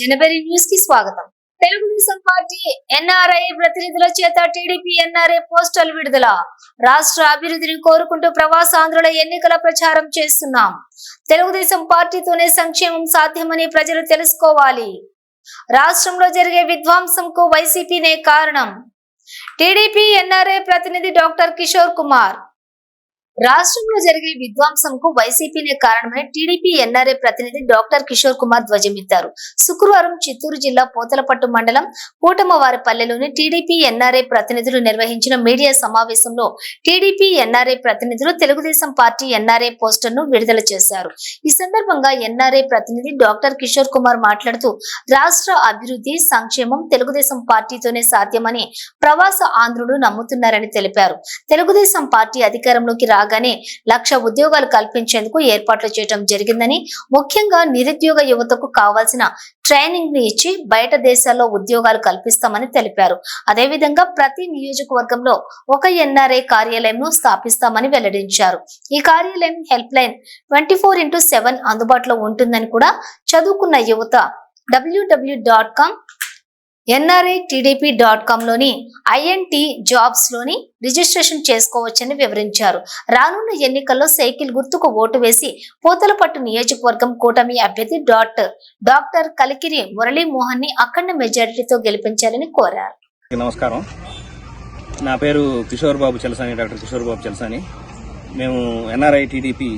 జనవరి న్యూస్కి స్వాగతం. Telugu Desam party NRI ప్రతినిధుల చేత టీడీపీ ఎన్ఆర్ఐ పోస్టల్ విడుదల. రాష్ట్ర అభివృద్ధిని కోరుకుంటూ ప్రవాసాంధ్రుల ఎన్నికల ప్రచారం చేస్తున్నాం. తెలుగుదేశం పార్టీతోనే సంక్షేమం సాధ్యమని ప్రజలు తెలుసుకోవాలి. రాష్ట్రంలో జరిగే విధ్వంసంకు వైసీపీనే కారణం. టీడీపీ ఎన్ఆర్ఐ ప్రతినిధి డాక్టర్ కిషోర్ కుమార్. రాష్ట్రంలో జరిగే విధ్వంసంకు వైసీపీనే కారణమని టీడీపీ ఎన్ఆర్ఏ ప్రతినిధి డాక్టర్ కిషోర్ కుమార్ ధ్వజమెత్తారు. శుక్రవారం చిత్తూరు జిల్లా పోతలపట్టు మండలం కూటమవారిపల్లెలోని టీడీపీ ఎన్ఆర్ఏ ప్రతినిధులు నిర్వహించిన మీడియా సమావేశంలో టీడీపీ ఎన్ఆర్ఏ ప్రతినిధులు తెలుగుదేశం పార్టీ ఎన్ఆర్ఏ పోస్టర్ను విడుదల చేశారు. ఈ సందర్భంగా ఎన్ఆర్ఏ ప్రతినిధి డాక్టర్ కిషోర్ కుమార్ మాట్లాడుతూ రాష్ట్ర అభివృద్ధి సంక్షేమం తెలుగుదేశం పార్టీతోనే సాధ్యమని ప్రవాస ఆంధ్రులు నమ్ముతున్నారని తెలిపారు. తెలుగుదేశం పార్టీ అధికారంలోకి భాగంగానే లక్ష ఉద్యోగాలు కల్పించేందుకు ఏర్పాట్లు చేయడం జరిగిందని ముఖ్యంగా నిరుద్యోగ యువతకు కావాల్సిన ట్రైనింగ్ని ఇచ్చి బయట దేశాల్లో ఉద్యోగాలు కల్పిస్తామని తెలిపారు. అదేవిధంగా ప్రతి నియోజకవర్గంలో ఒక ఎన్ఆర్ఐ కార్యాలయంను స్థాపిస్తామని వెల్లడించారు. ఈ కార్యాలయం help line twenty four into seven అందుబాటులో ఉంటుందని కూడా చదువుకున్న యువత WW dot com NRI TDP dot కామ్లోని INT జాబ్స్లోని రిజిస్ట్రేషన్ చేసుకోవచ్చని వివరించారు. రానున్న ఎన్నికల్లో సైకిల్ గుర్తుకు ఓటు వేసి పూతలపట్టు నియోజకవర్గం కూటమి అభ్యర్థి డాట్ డాక్టర్ కలికిరి మురళీమోహన్ని అఖండ మెజారిటీతో గెలిపించాలని కోరారు. నమస్కారం. నా పేరు కిషోర్ బాబు చలసాని డాక్టర్ కిషోర్ బాబు చలసాని. మేము ఎన్ఆర్ఐ టీడీపీ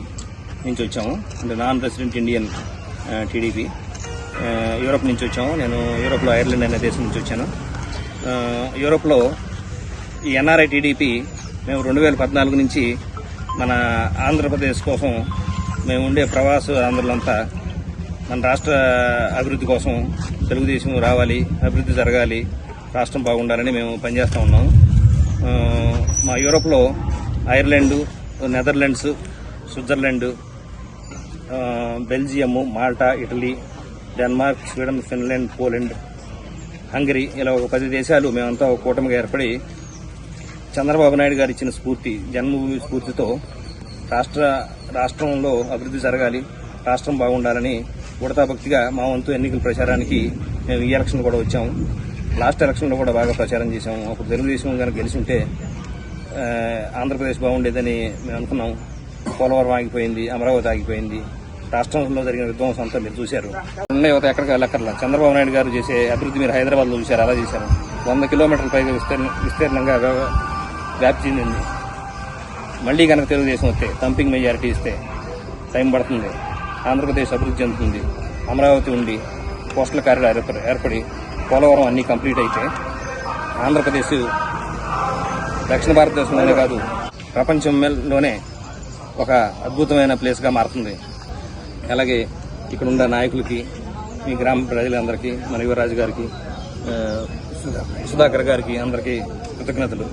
నుంచి వచ్చాము. అంటే non president Indian TDP. Europe నుంచి వచ్చాము. నేను యూరోప్లో ఐర్లాండ్ అనే దేశం నుంచి వచ్చాను. యూరప్లో యూరోప్లో ఈ ఎన్ఆర్ఐ టీడీపీ మేము రెండు వేల పద్నాలుగు నుంచి మన ఆంధ్రప్రదేశ్ కోసం మేము ఉండే ప్రవాస ఆంధ్రులంతా మన రాష్ట్ర అభివృద్ధి కోసం తెలుగుదేశం రావాలి అభివృద్ధి జరగాలి రాష్ట్రం బాగుండాలని మేము పనిచేస్తూ ఉన్నాము. మా యూరోప్లో Ireland Netherlands Switzerland Belgium Malta Italy Denmark Sweden Finland Poland Hungary ఇలా ఒక పది దేశాలు మేమంతా ఒక కూటమిగా ఏర్పడి చంద్రబాబు నాయుడు గారు ఇచ్చిన స్ఫూర్తి జన్మభూమి స్ఫూర్తితో రాష్ట్ర రాష్ట్రంలో అభివృద్ధి జరగాలి రాష్ట్రం బాగుండాలని ఉడతాభక్తిగా మా వంతు ఎన్నికల ప్రచారానికి మేము ఈ ఎలక్షన్ కూడా వచ్చాము. లాస్ట్ ఎలక్షన్లో కూడా బాగా ప్రచారం చేశాము. అప్పుడు తెలుగుదేశం కనుక గెలిచింటే ఆంధ్రప్రదేశ్ బాగుండేదని మేము అనుకున్నాం. పోలవరం ఆగిపోయింది అమరావతి ఆగిపోయింది. రాష్ట్రంలో జరిగిన విధ్వంసం అంతా మీరు చూశారు. ఉన్న యువత ఎక్కడికి వెళ్ళక్కర్లా. చంద్రబాబు నాయుడు గారు చేసే అభివృద్ధి మీరు హైదరాబాద్లో చూశారు అలా చేశారు. వంద కిలోమీటర్ల పైగా విస్తీర్ణ విస్తీర్ణంగా వ్యాప్తి చెందింది. మళ్ళీ కనుక తెలుగుదేశం వస్తే థంపింగ్ మెజారిటీ ఇస్తే టైం పడుతుంది. ఆంధ్రప్రదేశ్ అభివృద్ధి చెందుతుంది. అమరావతి ఉండి కోస్టల్ కారిడార్ ఏర్పడి- ఏర్పడి పోలవరం అన్నీ కంప్లీట్ అయితే ఆంధ్రప్రదేశ్ దక్షిణ భారతదేశంలోనే కాదు ప్రపంచంలోనే ఒక అద్భుతమైన ప్లేస్గా మారుతుంది. అలాగే ఇక్కడ ఉన్న నాయకులకి మీ గ్రామ ప్రజలందరికీ మన యువరాజు గారికి సుధాకర్ గారికి అందరికీ కృతజ్ఞతలు.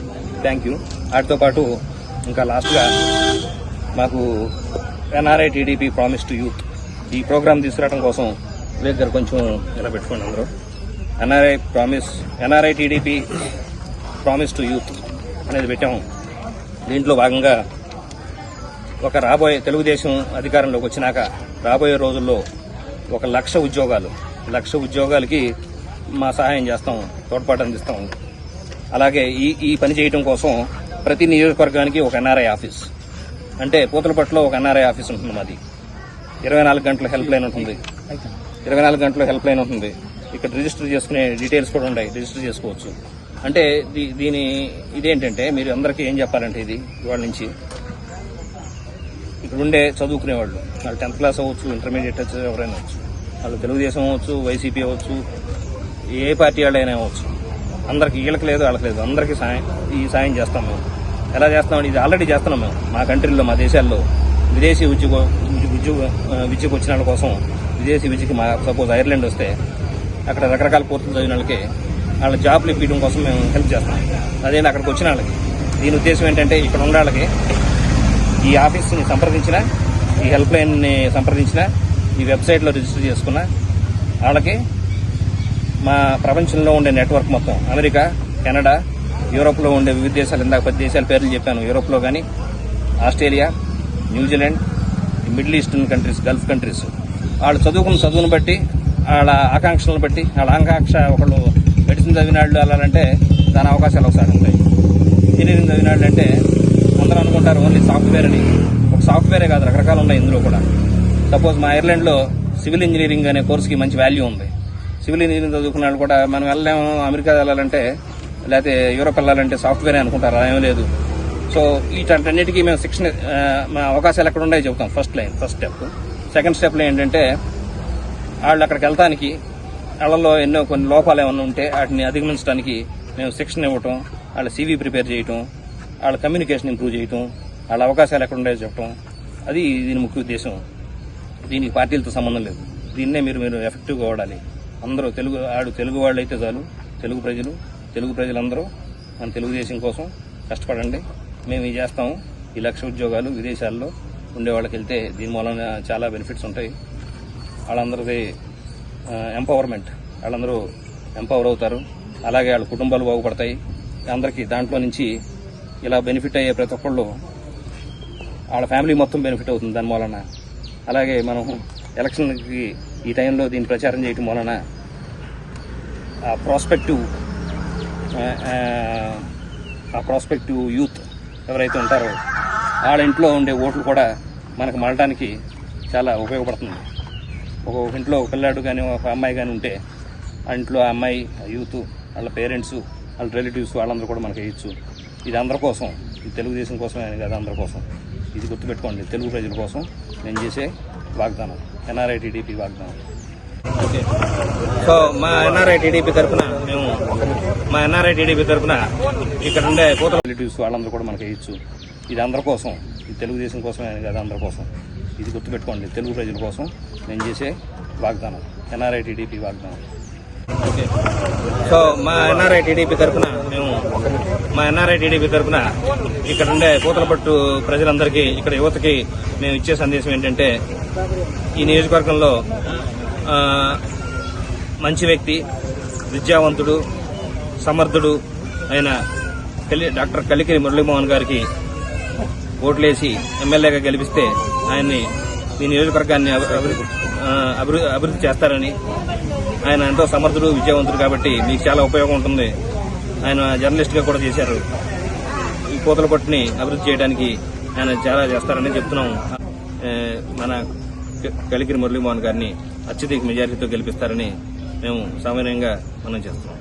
థ్యాంక్ యూ వాటితో పాటు ఇంకా లాస్ట్గా మాకు NRI TDP promise to youth ఈ ప్రోగ్రామ్ తీసుకురావడం కోసం వివేక్ గారు కొంచెం ఇలా పెట్టుకోండి అందరూ. NRI promise NRI TDP promise to youth అనేది పెట్టాము. దీంట్లో భాగంగా ఒక రాబోయే తెలుగుదేశం అధికారంలోకి వచ్చినాక రాబోయే రోజుల్లో ఒక లక్ష ఉద్యోగాలు లక్ష ఉద్యోగాలకి మా సహాయం చేస్తాం తోడ్పాటు అందిస్తాం. అలాగే ఈ ఈ పని చేయడం కోసం ప్రతి నియోజకవర్గానికి ఒక ఎన్ఆర్ఐ ఆఫీస్. అంటే పూతలపట్టులో ఒక ఎన్ఆర్ఐ ఆఫీస్ ఉంటుంది మాది. ఇరవై నాలుగు గంటల హెల్ప్ లైన్ ఉంటుంది. ఇరవై నాలుగు గంటల హెల్ప్ లైన్ ఉంటుంది. ఇక్కడ రిజిస్టర్ చేసుకునే డీటెయిల్స్ కూడా ఉన్నాయి. రిజిస్టర్ చేసుకోవచ్చు. అంటే దీ- దీని ఇదేంటంటే మీరు అందరికీ ఏం చెప్పాలంటే ఇది ఇవాళ నుంచి. ఇక్కడ ఉండే చదువుకునే వాళ్ళు వాళ్ళు టెన్త్ క్లాస్ అవ్వచ్చు ఇంటర్మీడియట్ వచ్చి ఎవరైనా అవ్వచ్చు. వాళ్ళు తెలుగుదేశం అవ్వచ్చు వైసీపీ అవ్వచ్చు ఏ పార్టీ వాళ్ళైనా అవ్వచ్చు. అందరికి వీళ్ళకి లేదు వాళ్ళకి లేదు. అందరికీ సాయం ఈ సాయం చేస్తాం మేము. ఎలా చేస్తాం ఇది ఆల్రెడీ చేస్తున్నాం మేము. మా కంట్రీలో మా దేశాల్లో విదేశీ ఉద్యోగ ఉద్యోగ విద్యకు వచ్చిన వాళ్ళ కోసం విదేశీ విద్యకి మా సపోజ్ ఐర్లాండ్ వస్తే అక్కడ రకరకాల కోర్సులు చదివిన వాళ్ళకి వాళ్ళ జాబ్లు ఇప్పించడం కోసం మేము హెల్ప్ చేస్తాం అదేంటి అక్కడికి వచ్చిన వాళ్ళకి. దీని ఉద్దేశం ఏంటంటే ఇక్కడ ఉన్న వాళ్ళకి ఈ ఆఫీస్ని సంప్రదించిన ఈ హెల్ప్ లైన్ని సంప్రదించిన ఈ వెబ్సైట్లో రిజిస్టర్ చేసుకున్న వాళ్ళకి మా ప్రపంచంలో ఉండే నెట్వర్క్ మొత్తం అమెరికా కెనడా యూరోప్లో ఉండే వివిధ దేశాలు ఇందాక పది దేశాల పేర్లు చెప్పాను యూరోప్లో కానీ Australia New Zealand middle eastern countries Gulf countries. వాళ్ళు చదువుకున్న చదువును బట్టి వాళ్ళ ఆకాంక్షలను బట్టి వాళ్ళ ఆకాంక్ష ఒకళ్ళు మెడిసిన్ చదివిన వాళ్ళు వెళ్ళాలంటే దాని అవకాశాలు ఒకసారి ఉంటాయి. ఇంజనీరింగ్ చదివిన వాళ్ళు అంటే అంటారు ఓన్లీ సాఫ్ట్వేర్ అని. ఒక సాఫ్ట్వేరే కాదు రకరకాలు ఉన్నాయి ఇందులో కూడా. సపోజ్ మా ఐర్లాండ్లో సివిల్ ఇంజనీరింగ్ అనే కోర్సుకి మంచి వాల్యూ ఉంది. సివిల్ ఇంజనీరింగ్ చదువుకున్న వాళ్ళు కూడా మనం వెళ్ళలేము అమెరికా వెళ్ళాలంటే లేకపోతే యూరోప్ వెళ్ళాలంటే సాఫ్ట్వేర్ అనుకుంటారు అలా ఏమీ లేదు. సో వీటన్నిటికీ మేము శిక్షణ మా అవకాశాలు ఎక్కడ ఉన్నాయో చెబుతాం first line first step. Second స్టెప్లో ఏంటంటే వాళ్ళు అక్కడికి వెళ్తానికి వాళ్ళలో ఎన్నో కొన్ని లోపాలు ఏమైనా ఉంటే వాటిని అధిగమించడానికి మేము శిక్షణ ఇవ్వటం వాళ్ళ సీవీ ప్రిపేర్ చేయటం వాళ్ళ కమ్యూనికేషన్ ఇంప్రూవ్ చేయటం వాళ్ళ అవకాశాలు ఎక్కడ ఉన్నాయో చెప్పటం అది దీని ముఖ్య ఉద్దేశం. దీనికి పార్టీలతో సంబంధం లేదు. దీన్నే మీరు మీరు ఎఫెక్టివ్గా వాడాలి. అందరూ తెలుగు ఆడు తెలుగు వాళ్ళు అయితే చాలు. తెలుగు ప్రజలు తెలుగు ప్రజలందరూ మన తెలుగుదేశం కోసం కష్టపడండి. మేము ఇది చేస్తాము ఈ లక్ష ఉద్యోగాలు విదేశాల్లో ఉండే వాళ్ళకి వెళ్తే దీని మూలన చాలా బెనిఫిట్స్ ఉంటాయి. వాళ్ళందరిది ఎంపవర్మెంట్ వాళ్ళందరూ ఎంపవర్ అవుతారు. అలాగే వాళ్ళ కుటుంబాలు బాగుపడతాయి. అందరికీ దాంట్లో నుంచి ఇలా బెనిఫిట్ అయ్యే ప్రతి ఒక్కళ్ళు వాళ్ళ ఫ్యామిలీ మొత్తం బెనిఫిట్ అవుతుంది దాని మూలన. అలాగే మనం ఎలక్షన్కి ఈ టైంలో దీన్ని ప్రచారం చేయటం వలన ఆ ప్రాస్పెక్టివ్ ఆ ప్రాస్పెక్టివ్ యూత్ ఎవరైతే ఉంటారో వాళ్ళ ఇంట్లో ఉండే ఓట్లు కూడా మనకు మళ్ళటానికి చాలా ఉపయోగపడుతుంది. ఒక ఇంట్లో ఒక పిల్లాడు కానీ ఒక అమ్మాయి కానీ ఉంటే ఆ ఇంట్లో ఆ అమ్మాయి యూత్ వాళ్ళ పేరెంట్స్ వాళ్ళ రిలేటివ్స్ వాళ్ళందరూ కూడా మనకి వేయచ్చు ఇది అందరి కోసం ఇది తెలుగుదేశం కోసమే కాదు అందరి కోసం. ఇది గుర్తుపెట్టుకోండి తెలుగు ప్రజల కోసం నేను చేసే వాగ్దానం ఎన్ఆర్ఐ టీడీపీ వాగ్దానం. ఓకే. సో మా ఎన్ఆర్ఐ టీడీపీ తరఫున మేము మా ఎన్ఆర్ఐ టీడీపీ తరఫున ఇక్కడ ఉండే కోతల రిలేటివ్స్ వాళ్ళందరూ కూడా మనకి వేయచ్చు ఇది అందరి కోసం ఇది తెలుగుదేశం కోసమే కాదు అందరి కోసం. ఇది గుర్తుపెట్టుకోండి తెలుగు ప్రజల కోసం నేను చేసే వాగ్దానం ఎన్ఆర్ఐ టీడీపీ వాగ్దానం. ఓకే. సో మా ఎన్ఆర్ఐ టీడీపీ తరఫున మేము మా ఎన్ఆర్ఐ టీడీపీ తరఫున ఇక్కడ ఉండే పూతలపట్టు ప్రజలందరికీ ఇక్కడ యువతకి మేము ఇచ్చే సందేశం ఏంటంటే ఈ నియోజకవర్గంలో మంచి వ్యక్తి విద్యావంతుడు సమర్థుడు అయిన కలి డాక్టర్ కలికిరి మురళీమోహన్ గారికి ఓట్లేసి ఎమ్మెల్యేగా గెలిపిస్తే ఆయన్ని ఈ నియోజకవర్గాన్ని అభి- అభివృద్ధి అభివృద్ధి అభివృద్ధి చేస్తారని ఆయన ఎంతో సమర్థుడు విద్యావంతుడు కాబట్టి మీకు చాలా ఉపయోగం ఉంటుంది. ఆయన జర్నలిస్ట్గా కూడా చేశారు. ఈ కోతల పట్టుని అభివృద్ధి చేయడానికి ఆయన చాలా చేస్తారని చెప్తున్నాం మన కలికిరి మురళీమోహన్ గారిని అత్యధిక మెజారిటీతో గెలిపిస్తారని మేము సామాన్యంగా మనం చేస్తున్నాం.